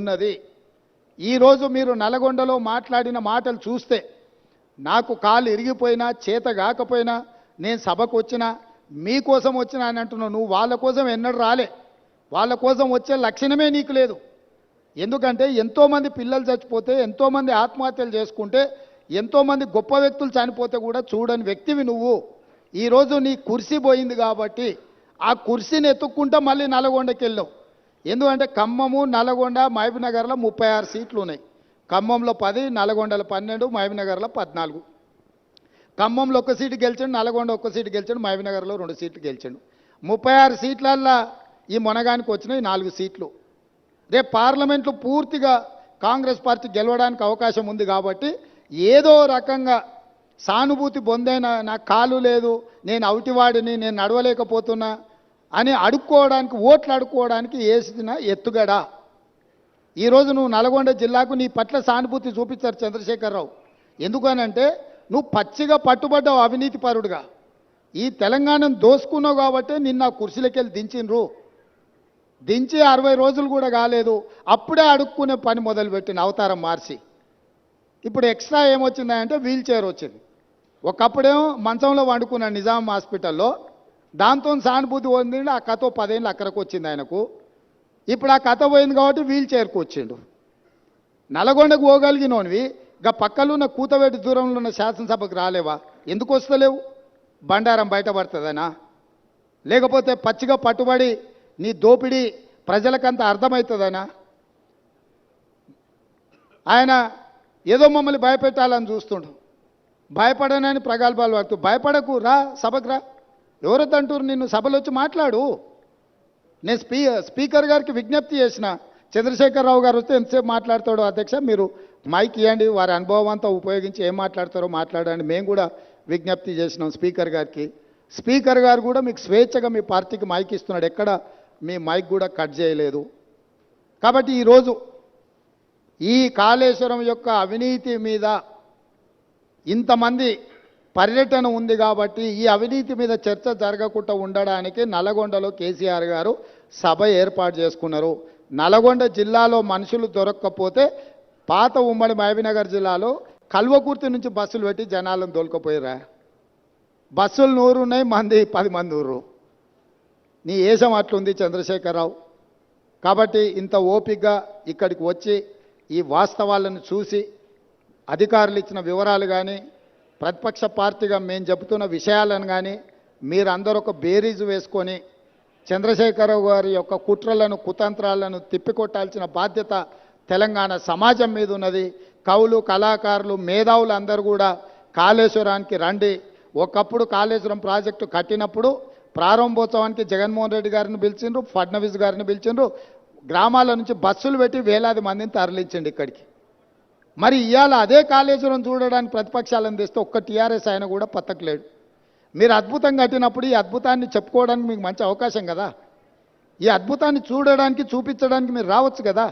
ఉన్నది. ఈరోజు మీరు నల్గొండలో మాట్లాడిన మాటలు చూస్తే నాకు కాలు ఇరిగిపోయినా చేత కాకపోయినా నేను సభకు వచ్చినా మీకోసం వచ్చినా అని అంటున్నావు. నువ్వు వాళ్ళ కోసం ఎన్నడూ రాలే. వాళ్ళ కోసం వచ్చే లక్షణమే నీకు లేదు. ఎందుకంటే ఎంతోమంది పిల్లలు చచ్చిపోతే ఎంతోమంది ఆత్మహత్యలు చేసుకుంటే ఎంతోమంది గొప్ప వ్యక్తులు చనిపోతే కూడా చూడని వ్యక్తివి నువ్వు. ఈరోజు నీ కుర్సీ పోయింది కాబట్టి ఆ కుర్సీని ఎత్తుక్కుంటా మళ్ళీ నల్గొండకి వెళ్ళావు ఎందుకంటే ఖమ్మము నల్గొండ మహబూబ్నగర్లో ముప్పై ఆరు సీట్లు ఉన్నాయి ఖమ్మంలో పది నల్గొండలో పన్నెండు మహబూబ్నగర్లో పద్నాలుగు. ఖమ్మంలో ఒక సీటు గెలిచాడు నల్గొండ ఒక సీటు గెలిచాడు మహబూబ్నగర్లో రెండు సీట్లు గెలిచాడు. ముప్పై ఆరు సీట్లల్లో ఈ మొనగానికి వచ్చినాయి నాలుగు సీట్లు. రేపు పార్లమెంట్లో పూర్తిగా కాంగ్రెస్ పార్టీ గెలవడానికి అవకాశం ఉంది కాబట్టి ఏదో రకంగా సానుభూతి పొందైన నాకు కాలు లేదు నేను అవుటివాడిని నేను నడవలేకపోతున్నా అని అడుక్కోవడానికి ఓట్లు అడుక్కోవడానికి వేసిన ఎత్తుగడ. ఈరోజు నువ్వు నల్గొండ జిల్లాకు నీ పట్ల సానుభూతి చూపించారు చంద్రశేఖరరావు. ఎందుకనంటే నువ్వు పచ్చిగా పట్టుబడ్డావు అవినీతి పరుడుగా. ఈ తెలంగాణను దోసుకున్నావు కాబట్టి నిన్న కుర్చీలకెళ్ళి దించిండ్రు. దించి అరవై రోజులు కూడా కాలేదు. అప్పుడే అడుక్కునే పని మొదలుపెట్టిన అవతారం మార్చి. ఇప్పుడు ఎక్స్ట్రా ఏమొచ్చిందంటే వీల్ చైర్ వచ్చింది. ఒకప్పుడేమో మంచంలో వండుకున్న నిజాం హాస్పిటల్లో దాంతో సానుభూతి పొందిండు ఆ కథ పదేళ్ళు అక్కడికి వచ్చింది ఆయనకు. ఇప్పుడు ఆ కథ పోయింది కాబట్టి వీల్ చైర్కు వచ్చిండు. నల్గొండకు పోగలిగినోనివి ఇక పక్కలో ఉన్న కూతవేటి దూరంలో ఉన్న శాసనసభకు రాలేవా? ఎందుకు వస్తలేవు? బండారం బయటపడుతుందనా? లేకపోతే పచ్చిగా పట్టుబడి నీ దోపిడీ ప్రజలకంత అర్థమవుతుందనా? ఆయన ఏదో మమ్మల్ని భయపెట్టాలని చూస్తుండు. భయపడనని ప్రగల్భాలు పడుతూ భయపడకు రా సభకు రా. ఎవరొద్దంటూరు నిన్ను సభలో వచ్చి మాట్లాడు? నేను స్పీ స్పీకర్ గారికి విజ్ఞప్తి చేసిన చంద్రశేఖరరావు గారు వస్తే ఎంతసేపు మాట్లాడతాడో అధ్యక్ష మీరు మైక్ ఇవ్వండి వారి అనుభవం అంతా ఉపయోగించి ఏం మాట్లాడతారో మాట్లాడండి. మేము కూడా విజ్ఞప్తి చేసినాం స్పీకర్ గారికి. స్పీకర్ గారు కూడా మీకు స్వేచ్ఛగా మీ పార్టీకి మైక్ ఇస్తున్నాడు. ఎక్కడ మీ మైక్ కూడా కట్ చేయలేదు. కాబట్టి ఈరోజు ఈ కాళేశ్వరం యొక్క అవినీతి మీద ఇంతమంది పర్యటన ఉంది కాబట్టి ఈ అవినీతి మీద చర్చ జరగకుండా ఉండడానికి నల్గొండలో కేసీఆర్ గారు సభ ఏర్పాటు చేసుకున్నారు. నల్గొండ జిల్లాలో మనుషులు దొరక్కపోతే పాత ఉమ్మడి మహబీనగర్ జిల్లాలో కల్వకుర్తి నుంచి బస్సులు పెట్టి జనాలను దొలకపోయిరా బస్సులు నూరు ఉన్నాయి మంది పది మంది ఊరు నీ ఏసం అట్లుంది చంద్రశేఖరరావు. కాబట్టి ఇంత ఓపికగా ఇక్కడికి వచ్చి ఈ వాస్తవాలను చూసి అధికారులు ఇచ్చిన వివరాలు కానీ ప్రతిపక్ష పార్టీగా మేము చెబుతున్న విషయాలను కానీ మీరందరూ ఒక బేరీజు వేసుకొని చంద్రశేఖరరావు గారి యొక్క కుట్రలను కుతంత్రాలను తిప్పికొట్టాల్సిన బాధ్యత తెలంగాణ సమాజం మీద ఉన్నది. కవులు కళాకారులు మేధావులు అందరూ కూడా కాళేశ్వరానికి రండి. ఒకప్పుడు కాళేశ్వరం ప్రాజెక్టు కట్టినప్పుడు ప్రారంభోత్సవానికి జగన్మోహన్ రెడ్డి గారిని పిలిచిండ్రు ఫడ్నవీస్ గారిని పిలిచిండ్రు. గ్రామాల నుంచి బస్సులు పెట్టి వేలాది మందిని తరలించండి ఇక్కడికి. మరి ఇవాళ అదే కాళేశ్వరం చూడడానికి ప్రతిపక్షాలను తెస్తే ఒక్క టీఆర్ఎస్ ఆయన కూడా పత్తకలేడు మీరు అద్భుతం కట్టినప్పుడు ఈ అద్భుతాన్ని చెప్పుకోవడానికి మీకు మంచి అవకాశం కదా. ఈ అద్భుతాన్ని చూడడానికి చూపించడానికి మీరు రావచ్చు కదా.